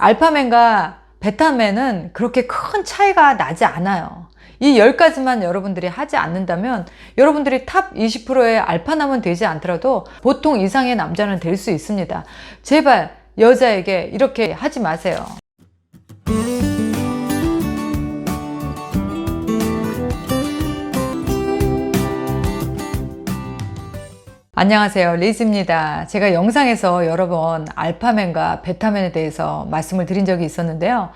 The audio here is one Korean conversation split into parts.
알파맨과 베타맨은 그렇게 큰 차이가 나지 않아요. 이 10가지만 여러분들이 하지 않는다면 여러분들이 탑 20%의 알파남은 되지 않더라도 보통 이상의 남자는 될 수 있습니다. 제발 여자에게 이렇게 하지 마세요. 안녕하세요. 리즈입니다. 제가 영상에서 여러 번 알파맨과 베타맨에 대해서 말씀을 드린 적이 있었는데요.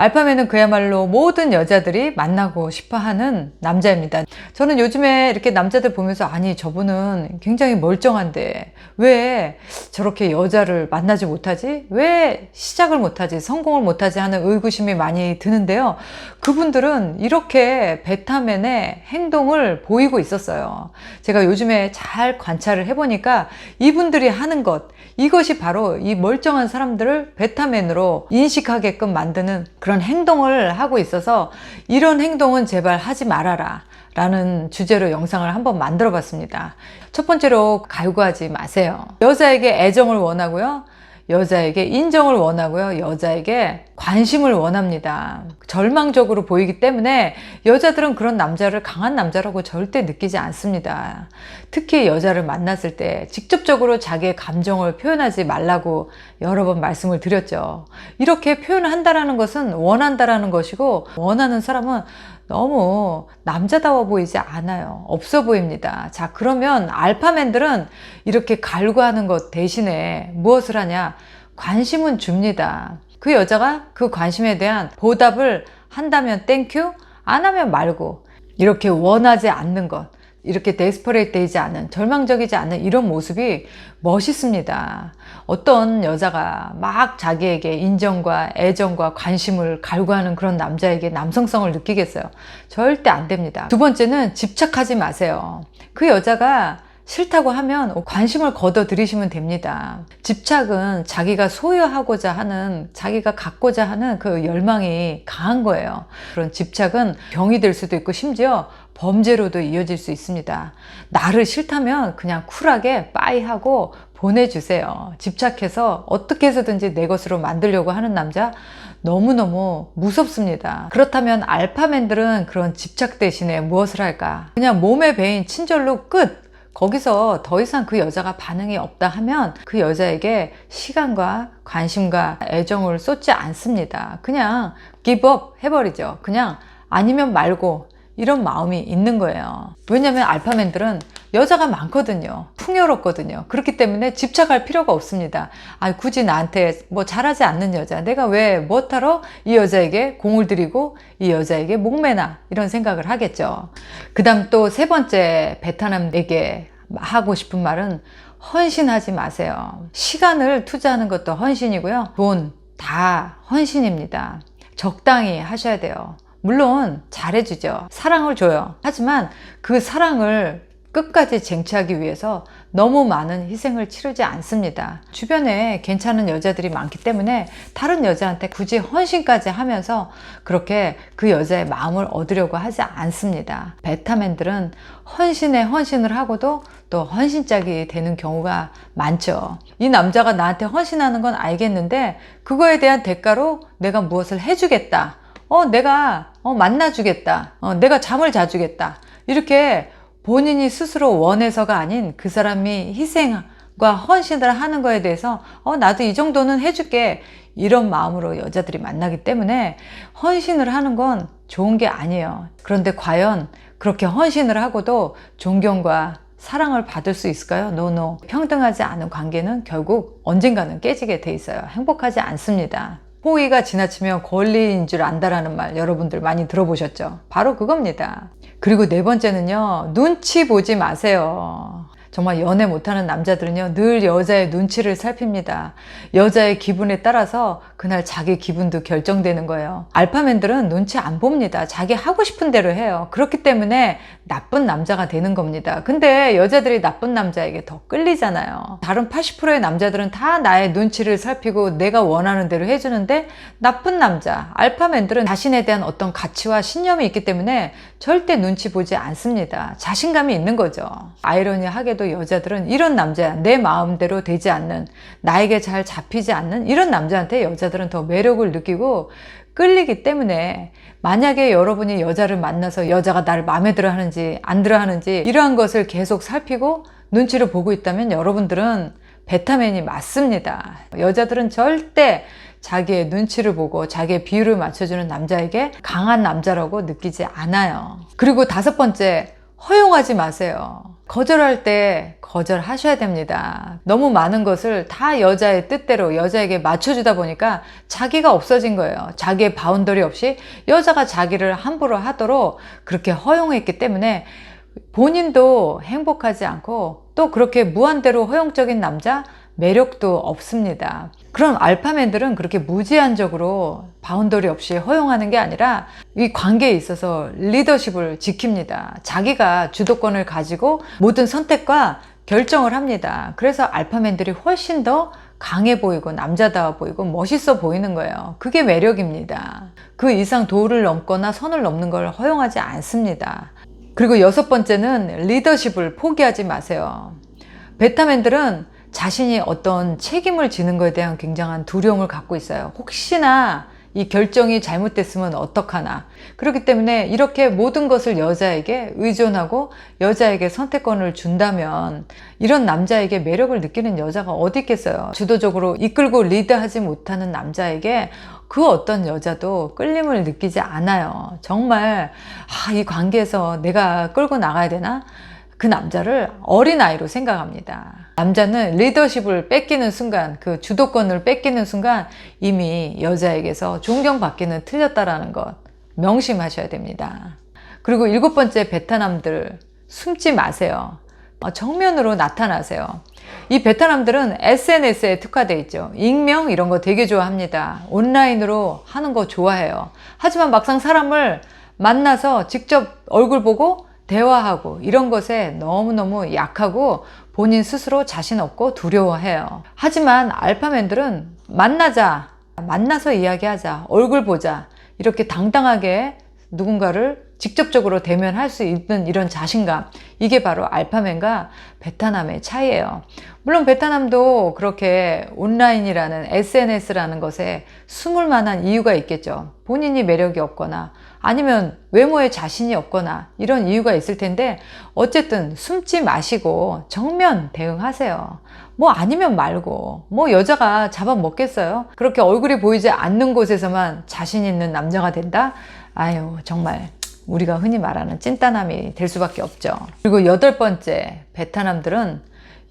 알파맨은 그야말로 모든 여자들이 만나고 싶어 하는 남자입니다. 저는 요즘에 이렇게 남자들 보면서 아니, 저분은 굉장히 멀쩡한데 왜 저렇게 여자를 만나지 못하지? 왜 시작을 못하지? 성공을 못하지? 하는 의구심이 많이 드는데요. 그분들은 이렇게 베타맨의 행동을 보이고 있었어요. 제가 요즘에 잘 관찰을 해보니까 이분들이 하는 것, 이것이 바로 이 멀쩡한 사람들을 베타맨으로 인식하게끔 만드는 그런 행동을 하고 있어서 이런 행동은 제발 하지 말아라. 라는 주제로 영상을 한번 만들어 봤습니다. 첫 번째로 갈구하지 마세요. 여자에게 애정을 원하고요. 여자에게 인정을 원하고요. 여자에게 관심을 원합니다. 절망적으로 보이기 때문에 여자들은 그런 남자를 강한 남자라고 절대 느끼지 않습니다. 특히 여자를 만났을 때 직접적으로 자기의 감정을 표현하지 말라고 여러 번 말씀을 드렸죠. 이렇게 표현한다라는 것은 원한다라는 것이고 원하는 사람은 너무 남자다워 보이지 않아요. 없어 보입니다. 자, 그러면 알파맨들은 이렇게 갈구하는 것 대신에 무엇을 하냐? 관심은 줍니다. 그 여자가 그 관심에 대한 보답을 한다면 땡큐, 안 하면 말고 이렇게 원하지 않는 것. 이렇게 데스퍼레이트 되지 않은, 절망적이지 않은 이런 모습이 멋있습니다. 어떤 여자가 막 자기에게 인정과 애정과 관심을 갈구하는 그런 남자에게 남성성을 느끼겠어요? 절대 안 됩니다. 두 번째는 집착하지 마세요. 그 여자가 싫다고 하면 관심을 걷어 들이시면 됩니다. 집착은 자기가 소유하고자 하는, 자기가 갖고자 하는 그 열망이 강한 거예요. 그런 집착은 병이 될 수도 있고 심지어 범죄로도 이어질 수 있습니다. 나를 싫다면 그냥 쿨하게 빠이하고 보내주세요. 집착해서 어떻게 해서든지 내 것으로 만들려고 하는 남자 너무너무 무섭습니다. 그렇다면 알파맨들은 그런 집착 대신에 무엇을 할까? 그냥 몸에 배인 친절로 끝! 거기서 더 이상 그 여자가 반응이 없다 하면 그 여자에게 시간과 관심과 애정을 쏟지 않습니다. 그냥 기브업 해버리죠. 그냥 아니면 말고 이런 마음이 있는 거예요. 왜냐면 알파맨들은 여자가 많거든요. 풍요롭거든요. 그렇기 때문에 집착할 필요가 없습니다. 아, 굳이 나한테 뭐 잘하지 않는 여자, 내가 왜 뭐하러 이 여자에게 공을 들이고 이 여자에게 목매나 이런 생각을 하겠죠. 그 다음 또 세 번째 베트남에게 하고 싶은 말은 헌신하지 마세요. 시간을 투자하는 것도 헌신이고요. 돈 다 헌신입니다. 적당히 하셔야 돼요. 물론 잘해주죠. 사랑을 줘요. 하지만 그 사랑을 끝까지 쟁취하기 위해서 너무 많은 희생을 치르지 않습니다. 주변에 괜찮은 여자들이 많기 때문에 다른 여자한테 굳이 헌신까지 하면서 그렇게 그 여자의 마음을 얻으려고 하지 않습니다. 베타맨들은 헌신에 헌신을 하고도 또 헌신짝이 되는 경우가 많죠. 이 남자가 나한테 헌신하는 건 알겠는데 그거에 대한 대가로 내가 무엇을 해주겠다. 어, 내가 어, 만나주겠다. 어, 내가 잠을 자주겠다. 이렇게 본인이 스스로 원해서가 아닌 그 사람이 희생과 헌신을 하는 거에 대해서 어, 나도 이 정도는 해줄게. 이런 마음으로 여자들이 만나기 때문에 헌신을 하는 건 좋은 게 아니에요. 그런데 과연 그렇게 헌신을 하고도 존경과 사랑을 받을 수 있을까요? 노노. 평등하지 않은 관계는 결국 언젠가는 깨지게 돼 있어요. 행복하지 않습니다. 호의가 지나치면 권리인 줄 안다라는 말 여러분들 많이 들어보셨죠? 바로 그겁니다. 그리고 네 번째는요, 눈치 보지 마세요. 정말 연애 못하는 남자들은요, 늘 여자의 눈치를 살핍니다. 여자의 기분에 따라서 그날 자기 기분도 결정되는 거예요. 알파맨들은 눈치 안 봅니다. 자기 하고 싶은 대로 해요. 그렇기 때문에 나쁜 남자가 되는 겁니다. 근데 여자들이 나쁜 남자에게 더 끌리잖아요. 다른 80%의 남자들은 다 나의 눈치를 살피고 내가 원하는 대로 해주는데 나쁜 남자, 알파맨들은 자신에 대한 어떤 가치와 신념이 있기 때문에 절대 눈치 보지 않습니다. 자신감이 있는 거죠. 아이러니하게도 여자들은 이런 남자야. 내 마음대로 되지 않는, 나에게 잘 잡히지 않는 이런 남자한테 여자들 여자들은 더 매력을 느끼고 끌리기 때문에 만약에 여러분이 여자를 만나서 여자가 나를 마음에 들어 하는지 안 들어 하는지 이러한 것을 계속 살피고 눈치를 보고 있다면 여러분들은 베타맨이 맞습니다. 여자들은 절대 자기의 눈치를 보고 자기의 비율을 맞춰주는 남자에게 강한 남자라고 느끼지 않아요. 그리고 다섯 번째, 허용하지 마세요. 거절할 때 거절하셔야 됩니다. 너무 많은 것을 다 여자의 뜻대로 여자에게 맞춰주다 보니까 자기가 없어진 거예요. 자기의 바운더리 없이 여자가 자기를 함부로 하도록 그렇게 허용했기 때문에 본인도 행복하지 않고 또 그렇게 무한대로 허용적인 남자 매력도 없습니다. 그럼 알파맨들은 그렇게 무제한적으로 바운더리 없이 허용하는 게 아니라 이 관계에 있어서 리더십을 지킵니다. 자기가 주도권을 가지고 모든 선택과 결정을 합니다. 그래서 알파맨들이 훨씬 더 강해 보이고 남자다워 보이고 멋있어 보이는 거예요. 그게 매력입니다. 그 이상 도를 넘거나 선을 넘는 걸 허용하지 않습니다. 그리고 여섯 번째는 리더십을 포기하지 마세요. 베타맨들은 자신이 어떤 책임을 지는 것에 대한 굉장한 두려움을 갖고 있어요. 혹시나 이 결정이 잘못됐으면 어떡하나. 그렇기 때문에 이렇게 모든 것을 여자에게 의존하고 여자에게 선택권을 준다면 이런 남자에게 매력을 느끼는 여자가 어디 있겠어요. 주도적으로 이끌고 리드하지 못하는 남자에게 그 어떤 여자도 끌림을 느끼지 않아요. 정말, 아, 이 관계에서 내가 끌고 나가야 되나? 그 남자를 어린아이로 생각합니다. 남자는 리더십을 뺏기는 순간, 그 주도권을 뺏기는 순간 이미 여자에게서 존경받기는 틀렸다라는 것 명심하셔야 됩니다. 그리고 일곱 번째 베트남들 숨지 마세요. 어, 정면으로 나타나세요. 이 베트남들은 SNS에 특화되어 있죠. 익명 이런 거 되게 좋아합니다. 온라인으로 하는 거 좋아해요. 하지만 막상 사람을 만나서 직접 얼굴 보고 대화하고 이런 것에 너무너무 약하고 본인 스스로 자신 없고 두려워해요. 하지만 알파맨들은 만나자, 만나서 이야기하자, 얼굴 보자, 이렇게 당당하게 누군가를 직접적으로 대면할 수 있는 이런 자신감. 이게 바로 알파맨과 베타남의 차이예요. 물론 베타남도 그렇게 온라인이라는 SNS라는 것에 숨을 만한 이유가 있겠죠. 본인이 매력이 없거나 아니면 외모에 자신이 없거나 이런 이유가 있을 텐데 어쨌든 숨지 마시고 정면 대응하세요. 뭐 아니면 말고 뭐 여자가 잡아먹겠어요? 그렇게 얼굴이 보이지 않는 곳에서만 자신 있는 남자가 된다? 아유 정말 우리가 흔히 말하는 찐따남이 될 수밖에 없죠. 그리고 여덟 번째 베트남들은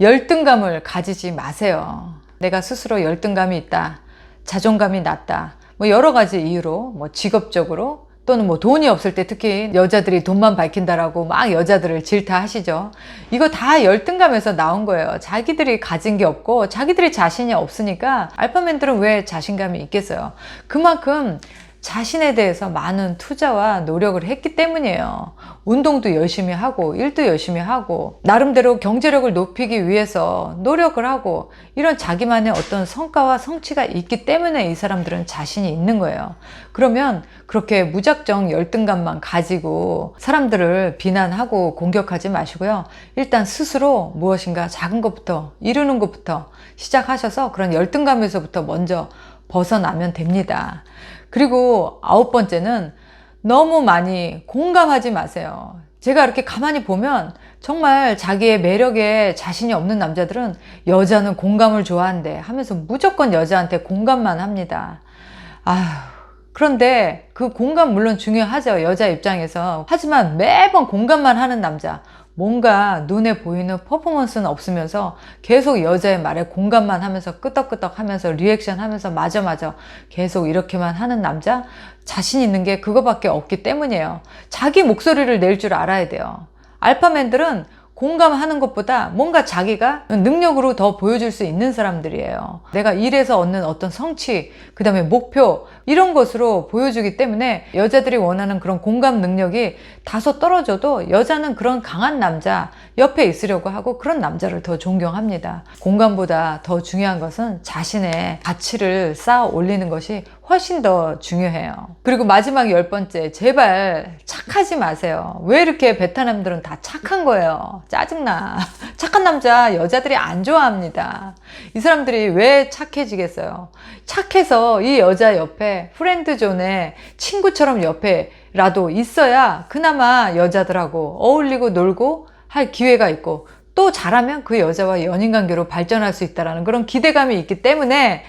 열등감을 가지지 마세요. 내가 스스로 열등감이 있다. 자존감이 낮다. 뭐 여러 가지 이유로 뭐 직업적으로 또는 뭐 돈이 없을 때 특히 여자들이 돈만 밝힌다라고 막 여자들을 질타하시죠. 이거 다 열등감에서 나온 거예요. 자기들이 가진 게 없고 자기들이 자신이 없으니까 알파맨들은 왜 자신감이 있겠어요. 그만큼 자신에 대해서 많은 투자와 노력을 했기 때문이에요. 운동도 열심히 하고, 일도 열심히 하고, 나름대로 경제력을 높이기 위해서 노력을 하고, 이런 자기만의 어떤 성과와 성취가 있기 때문에 이 사람들은 자신이 있는 거예요. 그러면 그렇게 무작정 열등감만 가지고 사람들을 비난하고 공격하지 마시고요. 일단 스스로 무엇인가 작은 것부터, 이루는 것부터 시작하셔서 그런 열등감에서부터 먼저 벗어나면 됩니다. 그리고 아홉 번째는 너무 많이 공감하지 마세요. 제가 이렇게 가만히 보면 정말 자기의 매력에 자신이 없는 남자들은 여자는 공감을 좋아한대 하면서 무조건 여자한테 공감만 합니다. 아휴. 그런데 그 공감 물론 중요하죠. 여자 입장에서. 하지만 매번 공감만 하는 남자. 뭔가 눈에 보이는 퍼포먼스는 없으면서 계속 여자의 말에 공감만 하면서 끄덕끄덕 하면서 리액션 하면서 맞아 맞아 계속 이렇게만 하는 남자 자신 있는 게 그거밖에 없기 때문이에요. 자기 목소리를 낼 줄 알아야 돼요. 알파맨들은 공감하는 것보다 뭔가 자기가 능력으로 더 보여줄 수 있는 사람들이에요. 내가 일에서 얻는 어떤 성취, 그 다음에 목표, 이런 것으로 보여주기 때문에 여자들이 원하는 그런 공감 능력이 다소 떨어져도 여자는 그런 강한 남자 옆에 있으려고 하고 그런 남자를 더 존경합니다. 공감보다 더 중요한 것은 자신의 가치를 쌓아 올리는 것이 훨씬 더 중요해요. 그리고 마지막 열 번째, 제발 착하지 마세요. 왜 이렇게 베트남들은 다 착한 거예요? 짜증나. 착한 남자 여자들이 안 좋아합니다. 이 사람들이 왜 착해지겠어요? 착해서 이 여자 옆에 프렌드존에 친구처럼 옆에라도 있어야 그나마 여자들하고 어울리고 놀고 할 기회가 있고 또 잘하면 그 여자와 연인 관계로 발전할 수 있다라는 그런 기대감이 있기 때문에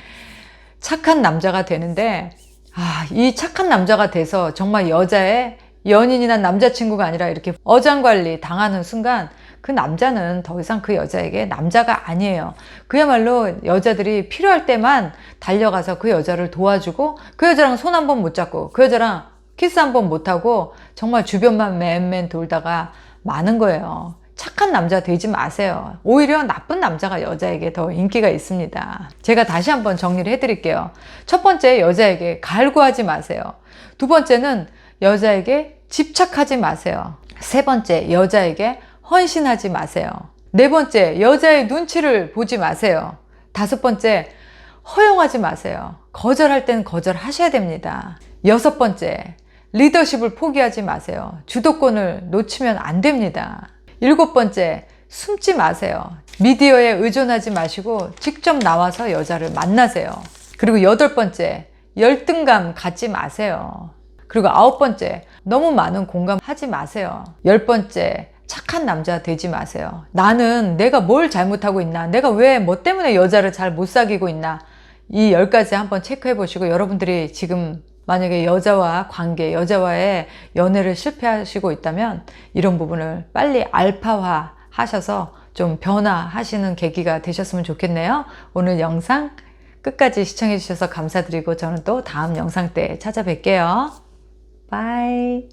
착한 남자가 되는데 아, 이 착한 남자가 돼서 정말 여자의 연인이나 남자친구가 아니라 이렇게 어장관리 당하는 순간 그 남자는 더 이상 그 여자에게 남자가 아니에요. 그야말로 여자들이 필요할 때만 달려가서 그 여자를 도와주고 그 여자랑 손 한 번 못 잡고 그 여자랑 키스 한 번 못 하고 정말 주변만 맨맨 돌다가 많은 거예요. 착한 남자 되지 마세요. 오히려 나쁜 남자가 여자에게 더 인기가 있습니다. 제가 다시 한번 정리를 해드릴게요. 첫 번째, 여자에게 갈구하지 마세요. 두 번째는 여자에게 집착하지 마세요. 세 번째, 여자에게 헌신하지 마세요. 네 번째, 여자의 눈치를 보지 마세요. 다섯 번째, 허용하지 마세요. 거절할 땐 거절하셔야 됩니다. 여섯 번째, 리더십을 포기하지 마세요. 주도권을 놓치면 안 됩니다. 일곱 번째, 숨지 마세요. 미디어에 의존하지 마시고 직접 나와서 여자를 만나세요. 그리고 여덟 번째, 열등감 갖지 마세요. 그리고 아홉 번째, 너무 많은 공감하지 마세요. 열 번째, 착한 남자 되지 마세요. 나는 내가 뭘 잘못하고 있나? 내가 왜 뭐 때문에 여자를 잘 못 사귀고 있나? 이 열 가지 한번 체크해 보시고 여러분들이 지금 만약에 여자와 관계, 여자와의 연애를 실패하시고 있다면 이런 부분을 빨리 알파화 하셔서 좀 변화하시는 계기가 되셨으면 좋겠네요. 오늘 영상 끝까지 시청해 주셔서 감사드리고 저는 또 다음 영상 때 찾아뵐게요. 바이.